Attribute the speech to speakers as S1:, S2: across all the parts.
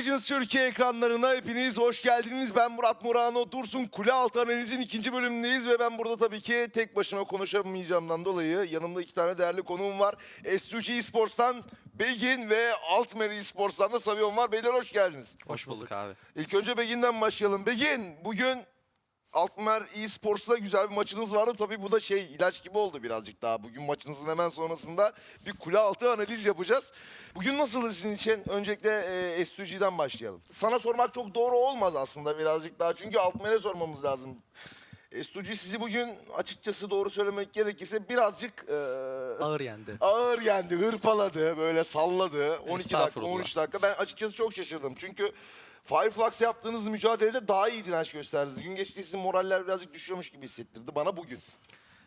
S1: Legends Türkiye ekranlarına hepiniz hoş geldiniz. Ben Murat Murano. Dursun Kule Altı Analiz'in ikinci bölümündeyiz ve ben burada tabii ki tek başıma konuşamayacağımdan dolayı yanımda iki tane değerli konuğum var. S2G Esports'tan Begin ve Altmer Esports'tan da Savion var. Beyler hoş geldiniz.
S2: Hoş bulduk abi.
S1: İlk önce Begin'den başlayalım. Begin, bugün Altmer Esports'la güzel bir maçınız vardı. Tabii bu da şey ilaç gibi oldu birazcık daha. Bugün maçınızın hemen sonrasında bir kule altı analiz yapacağız. Bugün nasıl sizin için? Öncelikle e, S2G'den başlayalım. Sana sormak çok doğru olmaz aslında birazcık daha. Çünkü Altmer'e sormamız lazım. S2G sizi bugün açıkçası doğru söylemek gerekirse birazcık e,
S2: Ağır yendi.
S1: ağır yendi, hırpaladı, böyle salladı. 12 dakika,
S2: Estağfurullah.
S1: 13 dakika. Ben açıkçası çok şaşırdım. Çünkü Fireflux'la yaptığınız mücadelede daha iyi direnç gösterdiniz. Gün geçti sizin moraller birazcık düşüyormuş gibi hissettirdi bana bugün.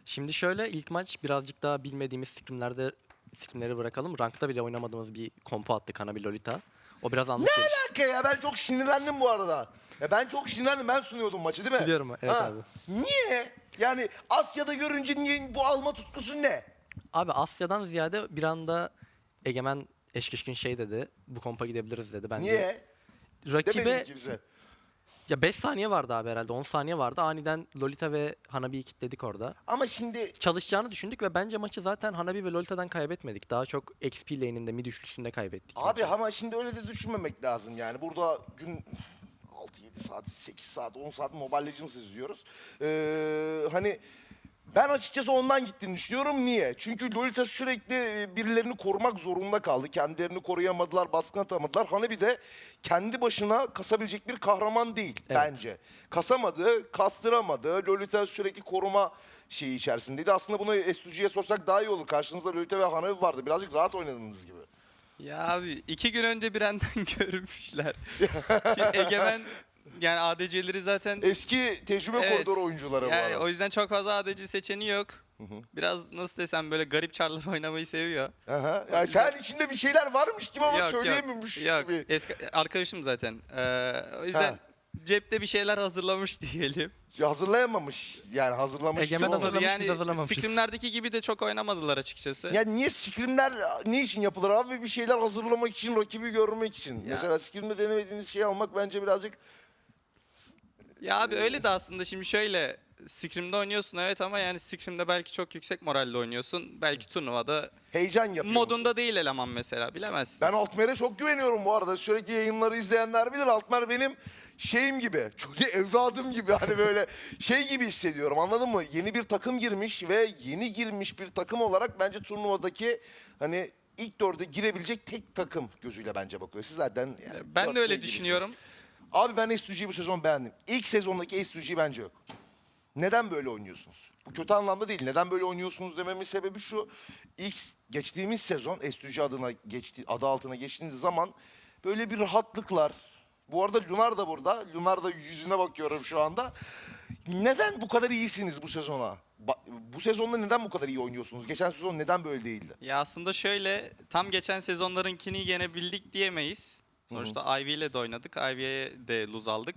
S2: Şimdi şöyle ilk maç birazcık daha bilmediğimiz scrimlerde scrimleri bırakalım. Rankta bile oynamadığımız bir kompo attı Kanabi Lolita. O biraz anlık gelişti.
S1: Dakika ya ben çok sinirlendim bu arada. Ya ben çok sinirlendim. Ben sunuyordum maçı değil mi?
S2: Biliyorum, evet abi.
S1: Niye? Yani Asya'da görünce niye bu alma tutkusu ne?
S2: Abi Asya'dan ziyade bir anda Egemen Eşkişkin şey dedi. Bu kompa gidebiliriz dedi. Bence
S1: Niye?
S2: rakibe
S1: Demedi kimse.
S2: Ya 5 saniye vardı abi herhalde 10 saniye vardı. Aniden Lolita ve Hanabi'yi kilitledik orada.
S1: Ama şimdi
S2: Çalışacağını düşündük ve bence maçı zaten Hanabi ve Lolita'dan kaybetmedik. Daha çok XP lane'inde mid üçlüsünde kaybettik.
S1: Abi
S2: maçı.
S1: ama şimdi öyle de düşünmemek lazım yani. Burada gün 6-7 saat, 8 saat, 10 saat Mobile Legends izliyoruz. Ee, hani ben açıkçası ondan gittiğini düşünüyorum. Niye? Çünkü Lolita sürekli e, birilerini korumak zorunda kaldı. Kendilerini koruyamadılar, baskın atamadılar. Hani bir de kendi başına kasabilecek bir kahraman değil
S2: Evet.
S1: bence. Kasamadı, kastıramadı. Lolita sürekli koruma şeyi içerisindeydi. Aslında bunu S2G'ye sorsak daha iyi olur. Karşınızda Lolita ve Hanabi vardı. Birazcık rahat oynadığınız gibi.
S3: Ya abi iki gün önce Brand'den görmüşler. Ki Egemen yani ADC'leri zaten
S1: Eski tecrübe
S3: Evet.
S1: koridoru oyuncuları
S3: yani
S1: var.
S3: o yüzden çok fazla ADC seçeneği yok. Biraz nasıl desem böyle garip çarlar oynamayı seviyor.
S1: Aha. Yani sen içinde bir şeyler varmış gibi ama
S3: Yok, yok,
S1: gibi.
S3: eski arkadaşım zaten. Ee, o yüzden
S1: Ha.
S3: cepte bir şeyler hazırlamış diyelim.
S1: Hazırlayamamış. Yani hazırlamış.
S2: Egemen
S1: olmadı.
S2: hazırlamış, biz
S3: yani
S2: hazırlamamışız.
S3: scrimlerdeki gibi de çok oynamadılar açıkçası.
S1: Yani niye scrimler ne için yapılır abi? Bir şeyler hazırlamak için, rakibi görmek için.
S3: Ya.
S1: Mesela scrimde denemediğiniz şeyi almak bence birazcık
S3: Ya abi öyle de aslında şimdi şöyle Scrim'de oynuyorsun evet ama yani Scrim'de belki çok yüksek moralde oynuyorsun. Belki turnuvada
S1: heyecan yapıyor. musun?
S3: modunda değil eleman mesela bilemezsin.
S1: Ben Altmer'e çok güveniyorum bu arada. Sürekli yayınları izleyenler bilir. Altmer benim şeyim gibi, çok evladım gibi hani böyle şey gibi hissediyorum anladın mı? Yeni bir takım girmiş ve yeni girmiş bir takım olarak bence turnuvadaki hani ilk dörde girebilecek tek takım gözüyle bence bakıyor. Siz zaten yani
S3: ben de öyle
S1: ilgilisiniz.
S3: düşünüyorum.
S1: Abi ben S2G'yi bu sezon beğendim. İlk sezondaki S2G bence yok. Neden böyle oynuyorsunuz? Bu kötü anlamda değil. Neden böyle oynuyorsunuz dememin sebebi şu. İlk geçtiğimiz sezon S2G adına geçti, adı altına geçtiğiniz zaman böyle bir rahatlıklar. Bu arada Lunar da burada. Lunar da yüzüne bakıyorum şu anda. Neden bu kadar iyisiniz bu sezona? Bu sezonda neden bu kadar iyi oynuyorsunuz? Geçen sezon neden böyle değildi?
S3: Ya aslında şöyle tam geçen sezonlarınkini yenebildik diyemeyiz. Sonuçta Ivy ile de oynadık. Ivy'ye de lose aldık.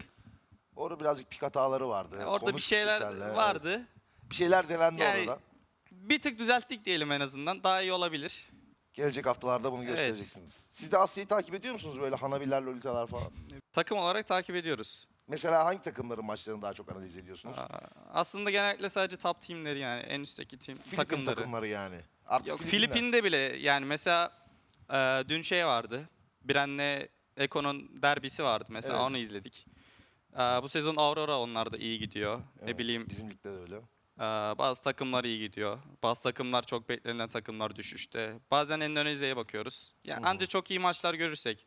S1: Orada birazcık pik hataları vardı.
S3: Orada bir
S1: Konuştuk
S3: şeyler
S1: seninle, evet.
S3: vardı.
S1: Bir şeyler denendi
S3: Yani-
S1: orada.
S3: Bir tık düzelttik diyelim en azından. Daha iyi olabilir.
S1: Gelecek haftalarda bunu
S3: Evet.
S1: göstereceksiniz. Siz de Asya'yı takip ediyor musunuz böyle Hanabiler, Lolitalar falan?
S3: Takım olarak takip ediyoruz.
S1: Mesela hangi takımların maçlarını daha çok analiz ediyorsunuz?
S3: Aa, Aslında genellikle sadece top teamleri yani en üstteki team
S1: Filipin
S3: takımları.
S1: takımları yani. Artık
S3: Yok
S1: Filipinler.
S3: Filipin'de bile yani mesela e, dün şey vardı. Biren'le Eko'nun derbisi vardı mesela
S1: Evet.
S3: onu izledik. E, bu sezon Aurora onlar da iyi gidiyor. Ne
S1: Evet,
S3: bileyim
S1: Bizim ligde de öyle.
S3: e, bazı takımlar iyi gidiyor. Bazı takımlar çok beklenen takımlar düşüşte. Bazen Endonezya'ya bakıyoruz. Yani
S1: Hı hı.
S3: anca çok iyi maçlar görürsek.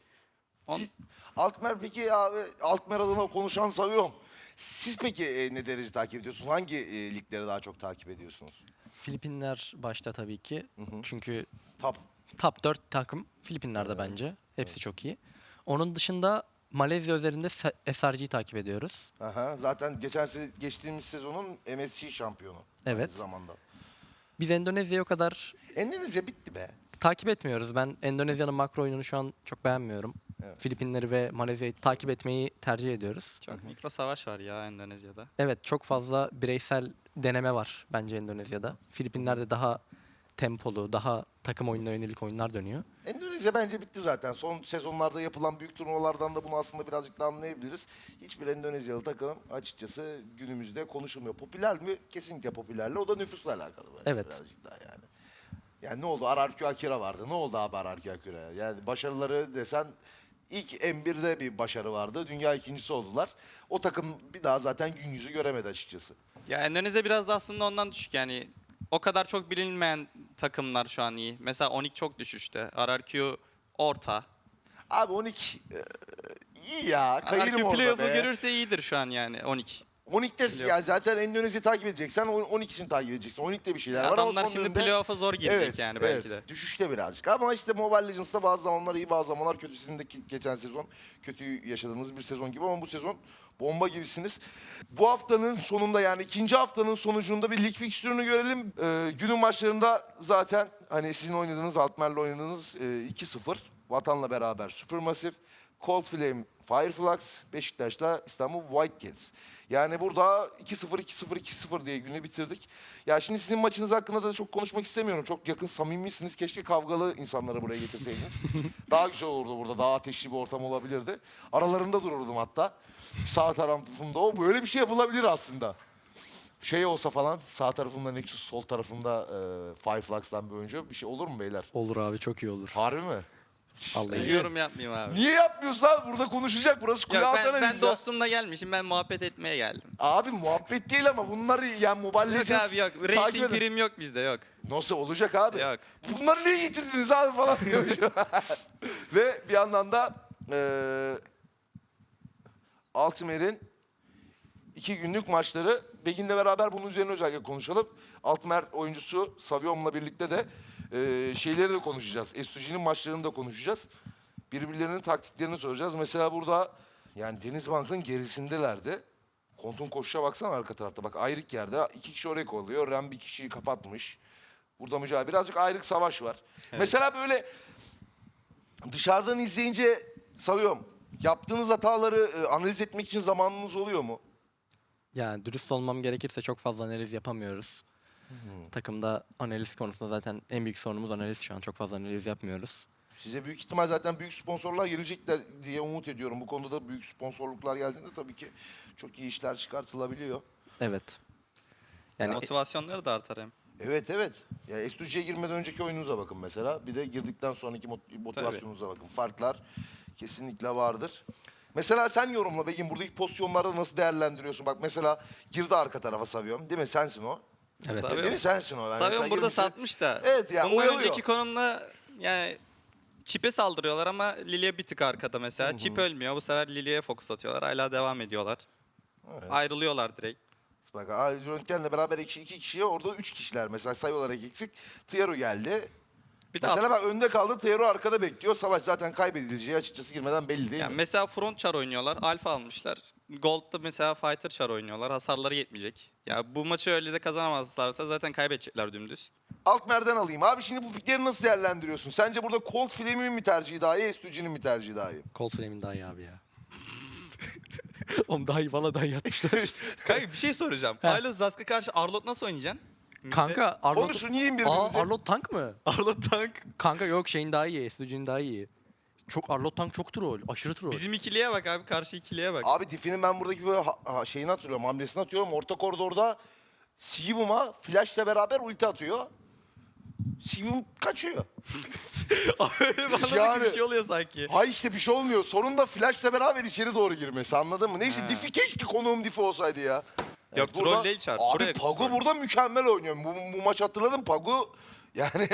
S3: On-
S1: Siz- Altmer peki abi, Altmer adına konuşan sayıyorum. Siz peki e, ne derece takip ediyorsunuz? Hangi e, ligleri daha çok takip ediyorsunuz?
S2: Filipinler başta tabii ki.
S1: Hı hı.
S2: Çünkü
S1: Top.
S2: top 4 takım Filipinler'de
S1: Evet,
S2: bence. Hepsi çok iyi. Onun dışında Malezya üzerinde SRG'yi takip ediyoruz.
S1: Aha, zaten geçen se- geçtiğimiz sezonun MSC şampiyonu.
S2: Evet.
S1: Aynı zamanda.
S2: Biz Endonezya'yı o kadar
S1: Endonezya bitti be.
S2: takip etmiyoruz. Ben Endonezya'nın makro oyununu şu an çok beğenmiyorum.
S1: Evet.
S2: Filipinleri ve Malezya'yı takip etmeyi tercih ediyoruz.
S3: Çok mikro savaş var ya Endonezya'da.
S2: Evet çok fazla bireysel deneme var bence Endonezya'da. Filipinler'de daha tempolu, daha takım oyununa yönelik oyunlar dönüyor.
S1: Endonezya bence bitti zaten. Son sezonlarda yapılan büyük turnuvalardan da bunu aslında birazcık da anlayabiliriz. Hiçbir Endonezyalı takım açıkçası günümüzde konuşulmuyor. Popüler mi? Kesinlikle popülerle. O da nüfusla alakalı. bence
S2: Evet.
S1: Birazcık daha yani. Yani ne oldu? Ararkü Akira vardı. Ne oldu abi Ararkü Akira? Yani başarıları desen ilk M1'de bir başarı vardı. Dünya ikincisi oldular. O takım bir daha zaten gün yüzü göremedi açıkçası.
S3: Ya Endonezya biraz da aslında ondan düşük yani. O kadar çok bilinmeyen takımlar şu an iyi. Mesela Onik çok düşüşte. RRQ orta.
S1: Abi 12 e, iyi ya. Kayırım
S3: RRQ
S1: orada
S3: playoff'u
S1: be.
S3: görürse iyidir şu an yani Onik.
S1: 12'de
S3: Playoff.
S1: ya zaten Endonezya takip edeceksen on- 12'sini takip edeceksin. 12'de bir şeyler var ama
S3: Adamlar
S1: son
S3: şimdi
S1: dönemde-
S3: playoff'a zor girecek yani belki de.
S1: Düşüşte birazcık. Ama işte Mobile Legends'ta bazı zamanlar iyi bazı zamanlar kötü. Sizin de ki- geçen sezon kötü yaşadığınız bir sezon gibi ama bu sezon bomba gibisiniz. Bu haftanın sonunda yani ikinci haftanın sonucunda bir lig fikstürünü görelim. Ee, günün maçlarında zaten hani sizin oynadığınız Altmer'le oynadığınız e, 2-0. Vatan'la beraber Supermassive. Cold Flame Fireflux, Beşiktaş'ta İstanbul Whitecaps. Yani burada 2-0, 2-0, 2-0 diye günü bitirdik. Ya şimdi sizin maçınız hakkında da çok konuşmak istemiyorum. Çok yakın, samimisiniz. Keşke kavgalı insanları buraya getirseydiniz. daha güzel olurdu burada. Daha ateşli bir ortam olabilirdi. Aralarında dururdum hatta. Sağ tarafında o. Böyle bir şey yapılabilir aslında. Şey olsa falan sağ tarafımda Nexus, sol tarafımda e, Fireflux'tan bir oyuncu. Bir şey olur mu beyler?
S2: Olur abi çok iyi olur.
S1: Harbi mi?
S2: Vallahi.
S3: Yorum yapmayayım abi.
S1: Niye yapmıyorsun abi? Burada konuşacak. Burası
S3: Yok, ben, ben
S1: ya.
S3: dostumla gelmişim. Ben muhabbet etmeye geldim.
S1: Abi muhabbet değil ama bunları yani Mobile
S3: Yok
S1: Legends
S3: abi yok.
S1: takip
S3: Rating
S1: edin.
S3: prim yok bizde yok.
S1: Nasıl olacak abi?
S3: Yok.
S1: Bunları niye getirdiniz abi falan diyor. Ve bir yandan da eee Altimer'in iki günlük maçları. Begin'le beraber bunun üzerine özellikle konuşalım. Altimer oyuncusu Saviom'la birlikte de eee, şeyleri de konuşacağız. S2G'nin maçlarını da konuşacağız. Birbirlerinin taktiklerini soracağız. Mesela burada yani Denizbank'ın gerisindelerdi. Kontun koşuşa baksana arka tarafta. Bak ayrık yerde iki kişi oraya kovalıyor. Ren bir kişiyi kapatmış. Burada mücadele. Birazcık ayrık savaş var. Mesela böyle dışarıdan izleyince savuyorum. Yaptığınız hataları e, analiz etmek için zamanınız oluyor mu?
S2: Yani dürüst olmam gerekirse çok fazla analiz yapamıyoruz. Takımda analiz konusunda zaten en büyük sorunumuz analiz şu an. Çok fazla analiz yapmıyoruz.
S1: Size büyük ihtimal zaten büyük sponsorlar gelecekler diye umut ediyorum. Bu konuda da büyük sponsorluklar geldiğinde tabii ki çok iyi işler çıkartılabiliyor.
S2: Evet. Yani
S3: Motivasyonları da artar hem.
S1: Evet evet. Ya S2G'ye girmeden önceki oyununuza bakın mesela. Bir de girdikten sonraki mot- motivasyonunuza bakın. Farklar kesinlikle vardır. Mesela sen yorumla Begin buradaki pozisyonlarda nasıl değerlendiriyorsun? Bak mesela girdi arka tarafa savuyorum değil mi? Sensin o.
S2: evet.
S3: Tabii.
S1: Değil mi? Sensin o. Yani mesela
S3: burada
S1: girmişsin.
S3: satmış da.
S1: Evet ya,
S3: Bundan
S1: oyalıyor.
S3: önceki konumda yani Çip'e saldırıyorlar ama Lilia bir tık arkada mesela. Çip ölmüyor. Bu sefer Lilia'ya fokus atıyorlar. Hala devam ediyorlar.
S1: Evet.
S3: Ayrılıyorlar direkt.
S1: Bak aa, Röntgen'le beraber iki, iki kişiye orada üç kişiler mesela sayı olarak eksik. Tiero geldi.
S3: Bir de
S1: Mesela bak önde kaldı. Tiero arkada bekliyor. Savaş zaten kaybedileceği açıkçası girmeden belli değil
S3: yani
S1: mi?
S3: mesela front char oynuyorlar. Alfa almışlar. Gold'da mesela fighter char oynuyorlar. Hasarları yetmeyecek. Ya bu maçı öyle de kazanamazlarsa zaten kaybedecekler dümdüz.
S1: Altmer'den alayım. Abi şimdi bu pikleri nasıl değerlendiriyorsun? Sence burada Colt Flame'in mi tercihi daha iyi, S2G'nin mi tercihi daha iyi?
S2: Cold Flame'in daha iyi abi ya. Oğlum daha iyi valla daha iyi atmışlar.
S3: Kanka bir şey soracağım. Hylos Zask'a karşı Arlot nasıl oynayacaksın?
S2: Kanka Arlot...
S1: Konuşun yiyin
S2: Aa
S1: birbirinizi.
S2: Arlot tank mı?
S3: Arlot tank.
S2: Kanka yok şeyin daha iyi. SDG'nin daha iyi. Çok Arlot tank çok troll. Aşırı troll.
S3: Bizim ikiliye bak abi. Karşı ikiliye bak.
S1: Abi Diffie'nin ben buradaki böyle ha- ha- şeyini hatırlıyorum, hamlesini atıyorum. Orta koridorda Sivum'a flashla beraber ulti atıyor. Sivum kaçıyor.
S3: Bana da
S1: Yani-
S3: bir şey oluyor sanki.
S1: Hay işte bir şey olmuyor. Sonunda flashla beraber içeri doğru girmesi anladın mı? Neyse
S3: Ha.
S1: Diffie keşke konuğum Diffie olsaydı ya.
S3: Yok, troll değil çarp.
S1: Abi
S3: Buraya
S1: Pagu
S3: troll.
S1: burada mükemmel oynuyor. Bu, bu maç hatırladım Pagu yani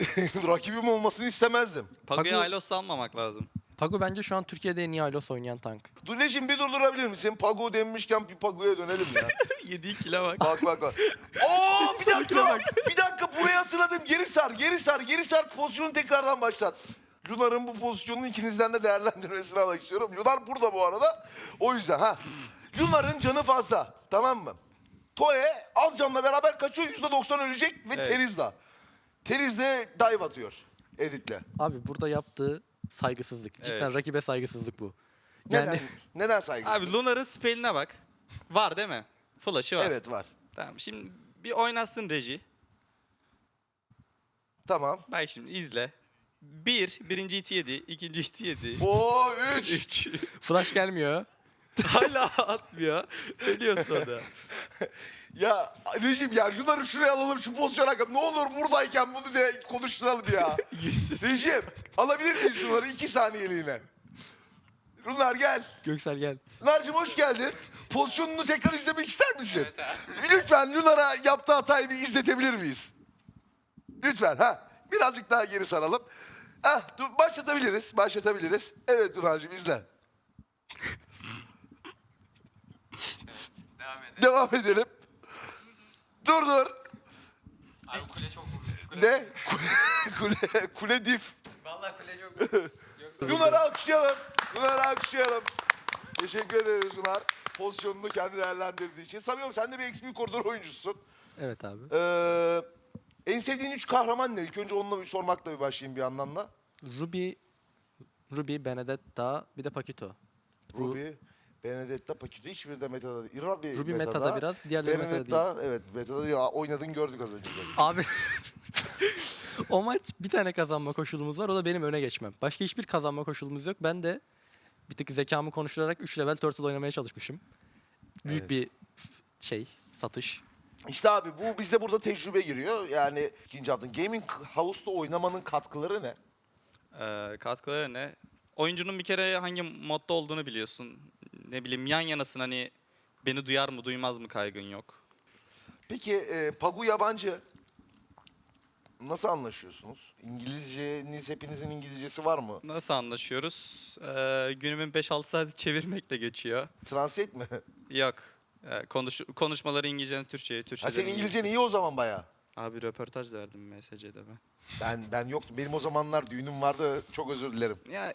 S1: rakibim olmasını istemezdim.
S3: Pagu'ya
S2: Pagu-
S3: Hylos salmamak lazım.
S2: Pagu bence şu an Türkiye'de en iyi Hylos oynayan tank.
S1: Duneş'im bir durdurabilir misin? Pagu denmişken bir Pagu'ya dönelim ya.
S3: Yediği kile bak.
S1: bak bak bak. Oo bir dakika. bir dakika burayı hatırladım. Geri sar, geri sar, geri sar. Pozisyonu tekrardan başlat. Lunar'ın bu pozisyonunu ikinizden de değerlendirmesini almak istiyorum. Lunar burada bu arada. O yüzden ha. Lunar'ın canı fazla. Tamam mı? Toe az canla beraber kaçıyor. %90 ölecek ve
S3: Evet.
S1: Teriz'la. Teriz'le dive atıyor. Edit'le.
S2: Abi burada yaptığı saygısızlık. Cidden
S3: Evet.
S2: rakibe saygısızlık bu.
S1: Neden?
S2: Yani
S1: Neden saygısız?
S3: Abi Lunar'ın spell'ine bak. Var değil mi? Flash'ı var.
S1: Evet var.
S3: Tamam şimdi bir oynatsın reji.
S1: Tamam.
S3: Bak şimdi izle. Bir, birinci iti yedi, ikinci iti yedi.
S1: Oo 3.
S3: Üç.
S2: Flash gelmiyor.
S3: Hala atmıyor. Ölüyor sonra.
S1: Ya rejim ya Yunar'ı şuraya alalım şu pozisyona kadar. Ne olur buradayken bunu de konuşturalım ya.
S3: Yüzsüz.
S1: rejim alabilir miyiz şunları iki saniyeliğine? Runar gel.
S2: Göksel gel.
S1: Lunar'cığım hoş geldin. Pozisyonunu tekrar izlemek ister misin? Lütfen Lunar'a yaptığı hatayı bir izletebilir miyiz? Lütfen ha. Birazcık daha geri saralım. Ah, dur, başlatabiliriz, başlatabiliriz. Evet Lunar'cığım izle.
S4: Devam edelim.
S1: Devam edelim. Dur dur.
S4: Abi kule çok vurmuş. Kule
S1: Ne? kule, kule dif.
S4: Vallahi kule çok vurmuş. Yoksa
S1: alkışlayalım. Lunar'ı alkışlayalım. Teşekkür ederiz Lunar. Pozisyonunu kendi değerlendirdiği için. Samim sen de bir XP koridor oyuncususun.
S2: Evet abi.
S1: Ee, en sevdiğin üç kahraman ne? İlk önce onunla bir sormakla bir başlayayım bir anlamda.
S2: Ruby, Ruby, Benedetta, bir de Pakito.
S1: Ruby, Benedetta, Paquito. Hiçbiri de metada değil. Ruby,
S2: Ruby metada biraz, diğerleri metada değil.
S1: Benedetta, evet metada değil. Oynadın gördük az önce.
S2: Abi o maç bir tane kazanma koşulumuz var. O da benim öne geçmem. Başka hiçbir kazanma koşulumuz yok. Ben de bir tık zekamı konuşturarak 3 level turtle oynamaya çalışmışım. Büyük
S1: Evet.
S2: bir şey, satış.
S1: İşte abi bu bizde burada tecrübe giriyor. Yani ikinci hafta. Gaming House'da oynamanın katkıları ne?
S3: Ee, katkıları ne? Oyuncunun bir kere hangi modda olduğunu biliyorsun. Ne bileyim yan yanasın hani beni duyar mı duymaz mı kaygın yok.
S1: Peki e, Pagu yabancı. Nasıl anlaşıyorsunuz? İngilizceniz, hepinizin İngilizcesi var mı?
S3: Nasıl anlaşıyoruz? Ee, günümün 5-6 saati çevirmekle geçiyor.
S1: Translate mi?
S3: Yok. Ee, konuş, konuşmaları İngilizceden Türkçe'ye,
S1: Ha
S3: Türkçeden
S1: senin İngilizcen iyi o zaman bayağı.
S3: Abi röportaj verdim MSC'de ben.
S1: Ben ben yoktum. Benim o zamanlar düğünüm vardı. Çok özür dilerim.
S3: Ya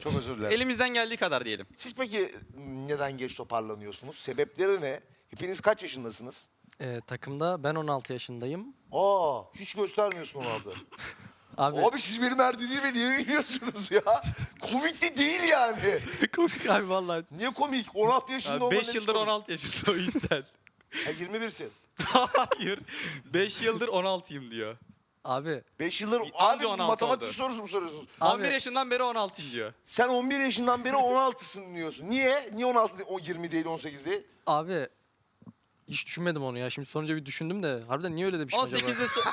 S1: Çok özür dilerim.
S3: elimizden geldiği kadar diyelim.
S1: Siz peki neden geç toparlanıyorsunuz? Sebepleri ne? Hepiniz kaç yaşındasınız?
S2: Ee, takımda ben 16 yaşındayım.
S1: Aa, hiç göstermiyorsun onu adı.
S2: Abi,
S1: Abi siz benim erdiğimi niye biliyorsunuz ya? Komik de değil yani.
S2: komik abi vallahi.
S1: Niye komik? 16 yaşında
S3: Abi
S1: olman
S3: 5
S1: nesi
S3: yıldır
S1: komik?
S3: 16 yaşında o yüzden.
S1: Ha 21'sin.
S3: Hayır. 5 yıldır 16'yım diyor.
S2: Abi,
S1: 5 yıldır
S3: Anca
S1: abi
S3: 16
S1: matematik
S3: oldu.
S1: sorusu mu soruyorsunuz?
S2: Abi-
S3: 11 yaşından beri 16 diyor.
S1: Sen 11 yaşından beri 16'sın diyorsun. Niye? Niye 16 değil, o 20 değil 18 değil?
S2: abi hiç düşünmedim onu ya. Şimdi sonunca bir düşündüm de harbiden niye öyle demişim acaba?
S3: 18'de so-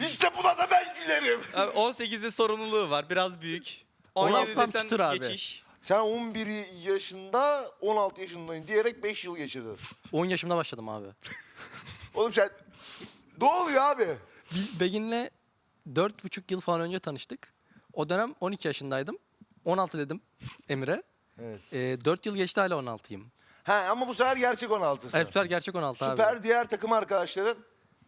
S1: İşte buna da ben gülerim.
S3: Abi 18'de sorumluluğu var. Biraz büyük.
S2: 16'dan
S3: 17 desen
S2: çıtır abi.
S3: geçiş.
S1: Sen 11 yaşında 16 yaşındayım diyerek 5 yıl geçirdin.
S2: 10 yaşımda başladım abi.
S1: Oğlum sen... Ne oluyor abi?
S2: Biz Begin'le 4,5 yıl falan önce tanıştık. O dönem 12 yaşındaydım. 16 dedim Emre.
S1: Evet.
S2: Ee, 4 yıl geçti hala 16'yım.
S1: Ha ama bu sefer gerçek 16'sın.
S2: Evet, süper gerçek 16 abi.
S1: Süper diğer takım arkadaşların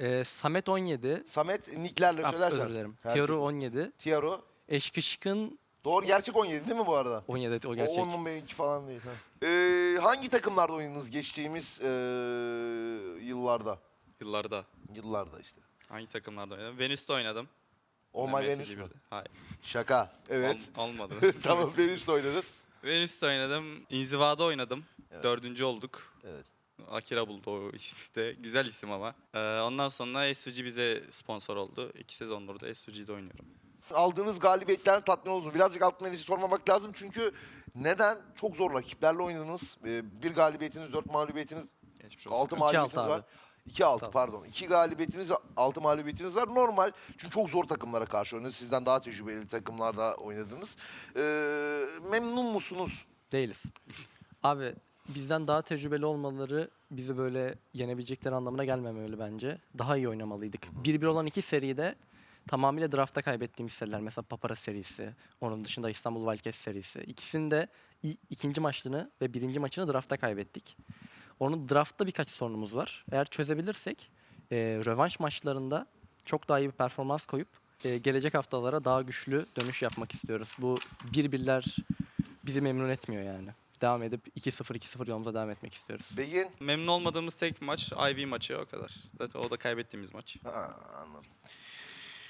S2: Ee, Samet 17.
S1: Samet nicklerle
S2: Ah,
S1: söylersen.
S2: özür dilerim.
S1: Herkes-
S2: Tiaru 17.
S1: Tiaro.
S2: Eşkışkın
S1: Doğru gerçek 17 değil mi bu arada?
S2: 17 o
S1: O
S2: gerçek.
S1: onun benimki falan değil. Ha. Ee, hangi takımlarda oynadınız geçtiğimiz ee, yıllarda?
S3: Yıllarda.
S1: Yıllarda işte.
S3: Hangi takımlarda oynadım? Venüs'te oynadım.
S1: Oh my
S3: birde. Hayır.
S1: Şaka. Evet.
S3: Ol- olmadı.
S1: tamam Venüs'te oynadın.
S3: Venüs'te oynadım. İnziva'da oynadım. Dördüncü olduk.
S1: Evet.
S3: Akira buldu o ismi de. Güzel isim ama. Ee, ondan sonra SUG bize sponsor oldu. İki sezondur da SUG'de oynuyorum.
S1: Aldığınız galibiyetler tatmin oldunuz. Birazcık alt menüsü sormamak lazım çünkü neden? Çok zor rakiplerle oynadınız. Ee, bir galibiyetiniz, dört mağlubiyetiniz,
S3: Geçmiş olsun.
S1: altı
S2: İki
S1: mağlubiyetiniz
S2: altı
S1: var.
S2: abi.
S1: 2 6
S2: Tamam.
S1: pardon. 2 galibiyetiniz, 6 mağlubiyetiniz var. Normal. Çünkü çok zor takımlara karşı oynadınız. Sizden daha tecrübeli takımlarda oynadınız. Ee, memnun musunuz?
S2: Değiliz. Abi bizden daha tecrübeli olmaları bizi böyle yenebilecekleri anlamına gelmemeli bence. Daha iyi oynamalıydık. 1-1 olan iki seride tamamıyla draftta kaybettiğimiz seriler. Mesela Papara serisi, onun dışında İstanbul Valkes serisi. İkisini de i- ikinci maçını ve birinci maçını draftta kaybettik. Onun draftta birkaç sorunumuz var. Eğer çözebilirsek e, rövanş maçlarında çok daha iyi bir performans koyup e, gelecek haftalara daha güçlü dönüş yapmak istiyoruz. Bu bir birler bizi memnun etmiyor yani. Devam edip 2-0 2-0 yolumuza devam etmek istiyoruz.
S1: Begin?
S3: Memnun olmadığımız tek maç IV maçı o kadar. Zaten o da kaybettiğimiz maç.
S1: Ha, anladım.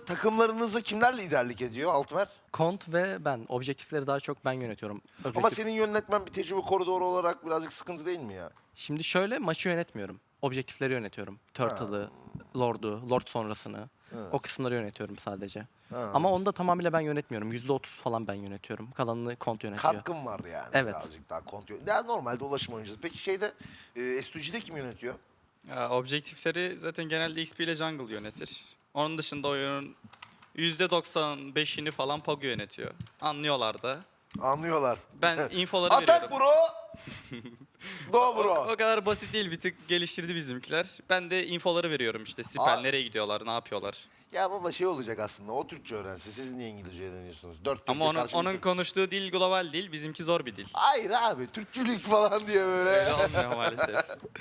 S1: Takımlarınızda kimler liderlik ediyor Altmer?
S2: Kont ve ben objektifleri daha çok ben yönetiyorum.
S1: Ama
S2: Objektif-
S1: senin yönetmen bir tecrübe koridoru olarak birazcık sıkıntı değil mi ya?
S2: Şimdi şöyle maçı yönetmiyorum. Objektifleri yönetiyorum. Turtle'ı, Lord'u, Lord sonrasını. O kısımları yönetiyorum sadece.
S1: Ha.
S2: Ama onu da tamamıyla ben yönetmiyorum. %30 falan ben yönetiyorum. Kalanını kont yönetiyor.
S1: katkım var yani.
S2: Evet.
S1: Birazcık daha kontrol. Ya normalde ulaşım oyuncusu. Peki şeyde e, S2G'de kim yönetiyor?
S3: Ya, objektifleri zaten genelde XP ile Jungle yönetir. Onun dışında oyunun %95'ini falan Pogo yönetiyor. Anlıyorlar da.
S1: Anlıyorlar.
S3: Ben infoları
S1: Atak
S3: veriyorum.
S1: bro. Do
S3: O,
S1: bro.
S3: o kadar basit değil bir tık geliştirdi bizimkiler. Ben de infoları veriyorum işte. Sipel
S1: Aa.
S3: nereye gidiyorlar, ne yapıyorlar.
S1: Ya baba şey olacak aslında. O Türkçe öğrensin. Siz niye İngilizce öğreniyorsunuz? Dört
S3: Ama onun, onun konuştuğu dil global değil, bizimki zor bir dil.
S1: Hayır abi. Türkçülük falan diye böyle.
S3: Öyle olmuyor maalesef.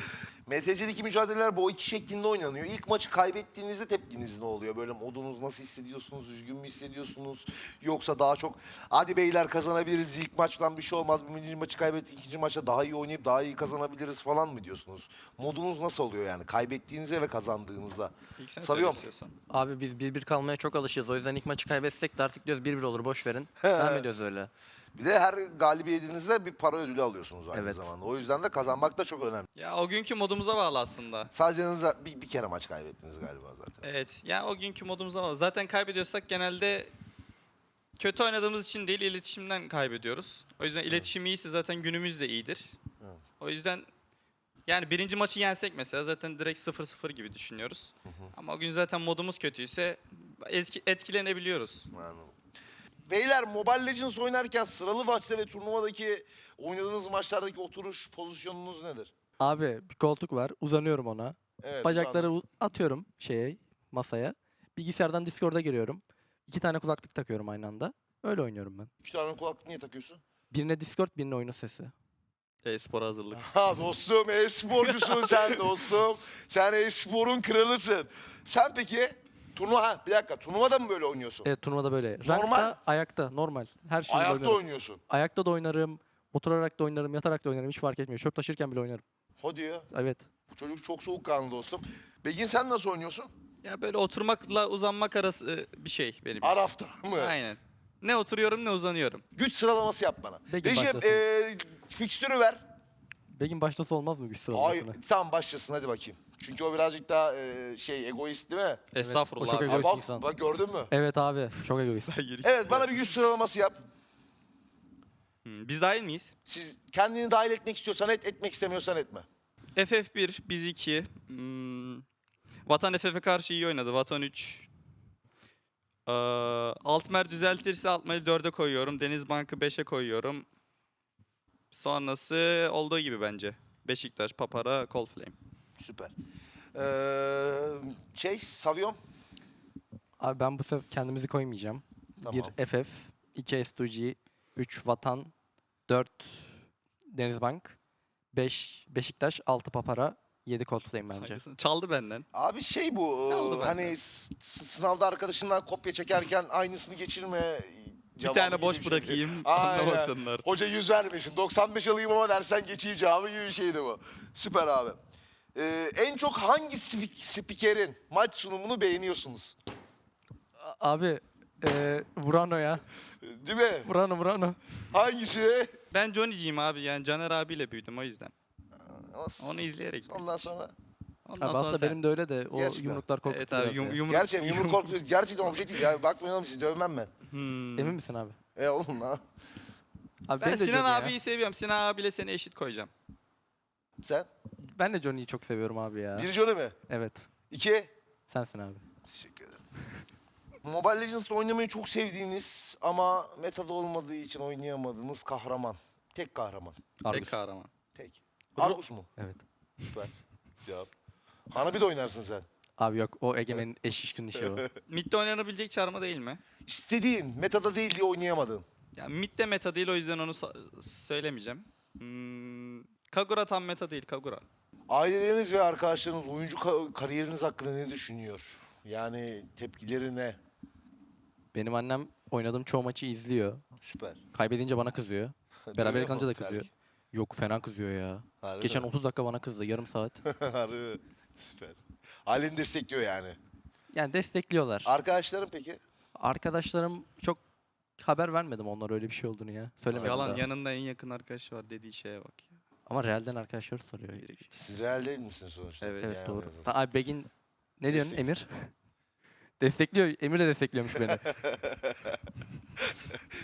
S1: MTC'deki mücadeleler bu iki şeklinde oynanıyor. İlk maçı kaybettiğinizde tepkiniz ne oluyor? Böyle modunuz nasıl hissediyorsunuz? Üzgün mü hissediyorsunuz? Yoksa daha çok hadi beyler kazanabiliriz ilk maçtan bir şey olmaz. Birinci maçı kaybettik ikinci maça daha iyi oynayıp daha iyi kazanabiliriz falan mı diyorsunuz? Modunuz nasıl oluyor yani kaybettiğinizde ve kazandığınızda?
S3: İlk sen istiyorsan.
S2: Abi biz 1-1 kalmaya çok alışığız. O yüzden ilk maçı kaybetsek de artık diyoruz 1-1 olur boş verin. Devam ediyoruz öyle.
S1: Bir de her galibiyetinizde bir para ödülü alıyorsunuz aynı
S2: Evet.
S1: zamanda. O yüzden de kazanmak da çok önemli.
S3: Ya o günkü modumuza bağlı aslında.
S1: Sadece yanınıza bir, bir kere maç kaybettiniz galiba zaten.
S3: Evet. Ya o günkü modumuza bağlı. Zaten kaybediyorsak genelde kötü oynadığımız için değil, iletişimden kaybediyoruz. O yüzden iletişim iyiyse zaten günümüz de iyidir.
S1: Evet.
S3: O yüzden yani birinci maçı yensek mesela zaten direkt 0-0 gibi düşünüyoruz. Ama o gün zaten modumuz kötüyse etkilenebiliyoruz.
S1: Anladım. Beyler Mobile Legends oynarken sıralı maçta ve turnuvadaki oynadığınız maçlardaki oturuş pozisyonunuz nedir?
S2: Abi bir koltuk var. Uzanıyorum ona.
S1: Evet,
S2: Bacakları u- atıyorum şeye masaya. Bilgisayardan Discord'a giriyorum. İki tane kulaklık takıyorum aynı anda. Öyle oynuyorum ben.
S1: Üç tane kulaklık niye takıyorsun?
S2: Birine Discord, birine oyunun sesi.
S3: E-spor hazırlık.
S1: Ha dostum e-sporcusun sen dostum. Sen e-sporun kralısın. Sen peki turnuva ha, bir dakika turnuvada mı böyle oynuyorsun?
S2: Evet turnuvada böyle.
S1: Normal.
S2: Rankta, ayakta, normal. Her şeyi
S1: Ayakta
S2: oynarım.
S1: oynuyorsun.
S2: Ayakta da oynarım, oturarak da oynarım, yatarak da oynarım. Hiç fark etmiyor. Çöp taşırken bile oynarım.
S1: Hadi ya.
S2: Evet.
S1: Bu çocuk çok soğukkanlı dostum. Begin sen nasıl oynuyorsun?
S3: Ya böyle oturmakla uzanmak arası e, bir şey benim. için.
S1: Arafta mı?
S3: Aynen. Ne oturuyorum ne uzanıyorum.
S1: Güç sıralaması yap bana.
S2: Begin
S1: Recep
S2: başlasın.
S1: e, fikstürü ver.
S2: Begin başlasa olmaz mı güç
S1: Ay,
S2: sıralamasına?
S1: sen başlasın hadi bakayım. Çünkü o birazcık daha e, şey egoist değil mi?
S3: Estağfurullah.
S2: o çok
S3: abi.
S2: egoist.
S1: Bak,
S2: insan.
S1: bak gördün mü?
S2: Evet abi. Çok egoist.
S1: Evet bana bir güç sıralaması yap.
S3: Hmm, Biz dahil miyiz?
S1: Siz kendini dahil etmek istiyorsan et, etmek istemiyorsan etme.
S3: FF1, biz 2. Hmm, Vatan FF'e karşı iyi oynadı. Vatan 3. Ee, Altmer düzeltirse Altmer'i 4'e koyuyorum. Denizbank'ı 5'e koyuyorum. Sonrası olduğu gibi bence. Beşiktaş, Papara, Cold Flame.
S1: Süper. Ee, şey, Savion.
S2: Abi ben bu sefer kendimizi koymayacağım.
S1: Tamam.
S2: 1 FF, 2 S2G, 3 Vatan, 4 Denizbank, 5 Beşiktaş, 6 Papara, 7 Coldplay bence.
S3: Hangisini? Çaldı benden.
S1: Abi şey bu,
S3: Çaldı
S1: e,
S3: benden.
S1: hani sınavda arkadaşından kopya çekerken aynısını geçirme.
S3: Bir tane boş
S1: bir
S3: bırakayım. Anlamasınlar.
S1: Hoca yüz vermesin. 95 alayım ama dersen geçeyim cevabı gibi bir şeydi bu. Süper abi. Ee, en çok hangi spik- spikerin maç sunumunu beğeniyorsunuz?
S2: Abi eee Vurano ya.
S1: Değil mi?
S2: Vurano Vurano.
S1: Hangisi?
S3: Ben Johnny'ciyim abi. Yani Caner abiyle büyüdüm o yüzden. Onu izleyerek.
S1: Ondan sonra.
S3: Ondan
S2: Abi
S3: sonra
S2: aslında
S3: sen.
S2: benim de öyle de o
S1: Gerçekten.
S2: yumruklar korkuttu
S3: Evet abi
S2: biraz
S3: yum,
S2: ya.
S3: yumruk.
S1: Gerçekten yumruk korkuyor. Gerçekten objektif. Ya bakmayalım sizi dövmem ben.
S3: Hmm.
S2: Emin misin abi?
S1: E oğlum lan.
S2: Abi
S3: Ben
S2: benim de
S3: Sinan
S2: Johnny ya.
S3: abiyi seviyorum. Sinan abiyle seni eşit koyacağım.
S1: Sen?
S2: Ben de Johnny'yi çok seviyorum abi ya.
S1: Bir Johnny mi?
S2: Evet.
S1: İki.
S2: Sensin abi.
S1: Teşekkür ederim. Mobile Legends'da oynamayı çok sevdiğiniz ama metada olmadığı için oynayamadığınız kahraman. Tek kahraman.
S2: Argus.
S3: Tek kahraman.
S1: Tek. Argus mu?
S2: Evet.
S1: Süper. Cevap. Hanabi de oynarsın sen.
S2: Abi yok o Egemen'in eşişkin işi o.
S3: Mid'de oynanabilecek çarmı değil mi?
S1: İstediğin, metada değil diye oynayamadığın.
S3: Ya mid de meta değil o yüzden onu sa- söylemeyeceğim. Hmm, Kagura tam meta değil Kagura.
S1: Aileleriniz ve arkadaşlarınız oyuncu ka- kariyeriniz hakkında ne düşünüyor? Yani tepkileri ne?
S2: Benim annem oynadığım çoğu maçı izliyor.
S1: Süper.
S2: Kaybedince bana kızıyor. Beraber kalınca da kızıyor. Yok fena kızıyor ya.
S1: Harbi
S2: Geçen
S1: mi?
S2: 30 dakika bana kızdı. Yarım saat.
S1: Harbi. Süper. Aileni destekliyor yani.
S2: Yani destekliyorlar.
S1: Arkadaşların peki?
S2: Arkadaşlarım çok haber vermedim onlar öyle bir şey olduğunu ya. Söylemedim
S3: Yalan
S2: daha.
S3: yanında en yakın arkadaşı var dediği şeye bak ya.
S2: Ama realden arkadaşlar soruyor.
S1: Siz real değil misiniz sonuçta?
S3: Evet.
S2: Evet doğru. Ta, abi Begin ne diyorsun
S1: Destek.
S2: Emir? Destekliyor. Emir de destekliyormuş beni.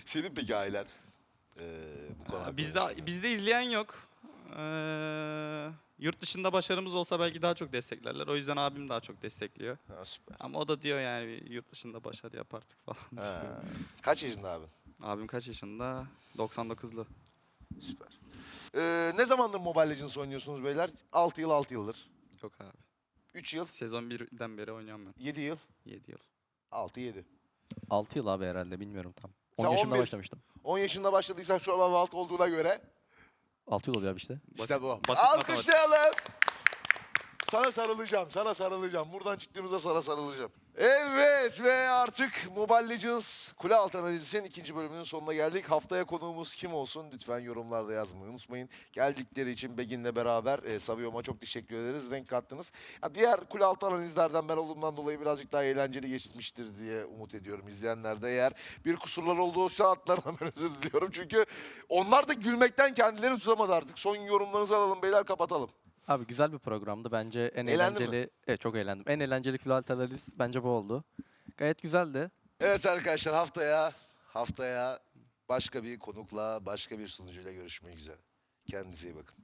S1: Senin peki ailen? Ee, bu konu hakkında
S3: Bizde bizde izleyen yok. Ee, yurt dışında başarımız olsa belki daha çok desteklerler. O yüzden abim daha çok destekliyor.
S1: Ha, süper.
S3: Ama o da diyor yani yurt dışında başarı yapardık falan.
S1: Ha. Kaç yaşında abi?
S3: Abim kaç yaşında? 99'lu.
S1: Süper. Ee, ne zamandır Mobile Legends oynuyorsunuz beyler? 6 yıl 6 yıldır.
S3: Yok abi.
S1: 3 yıl,
S3: Sezon 1'den beri oynuyorum ben.
S1: 7 yıl,
S3: 7 yıl.
S1: 6 7.
S2: 6 yıl abi herhalde bilmiyorum tam. 10
S1: Sen
S2: yaşında
S1: 11
S2: başlamıştım.
S1: 10 yaşında başladıysan şu an 6 olduğuna göre
S2: 6 yıl oluyor abi işte.
S1: işte bu.
S3: basit matematik.
S1: Alkışlayalım. Sana sarılacağım, sana sarılacağım. Buradan çıktığımızda sana sarılacağım. Evet ve artık Mobile Legends Kule Altı Analiz'in ikinci bölümünün sonuna geldik. Haftaya konuğumuz kim olsun lütfen yorumlarda yazmayı unutmayın. Geldikleri için Begin'le beraber e, Saviom'a çok teşekkür ederiz. Renk kattınız. Ya diğer Kule Altı Analizlerden ben olduğumdan dolayı birazcık daha eğlenceli geçmiştir diye umut ediyorum. İzleyenler de eğer bir kusurlar olduğu adlarına ben özür diliyorum. Çünkü onlar da gülmekten kendilerini tutamadı artık. Son yorumlarınızı alalım beyler kapatalım.
S2: Abi güzel bir programdı. Bence en
S1: Eğlendin
S2: eğlenceli... Evet çok eğlendim. En eğlenceli Külaltı Analiz bence bu oldu. Gayet güzeldi.
S1: Evet arkadaşlar haftaya haftaya başka bir konukla, başka bir sunucuyla görüşmek üzere. Kendinize iyi bakın.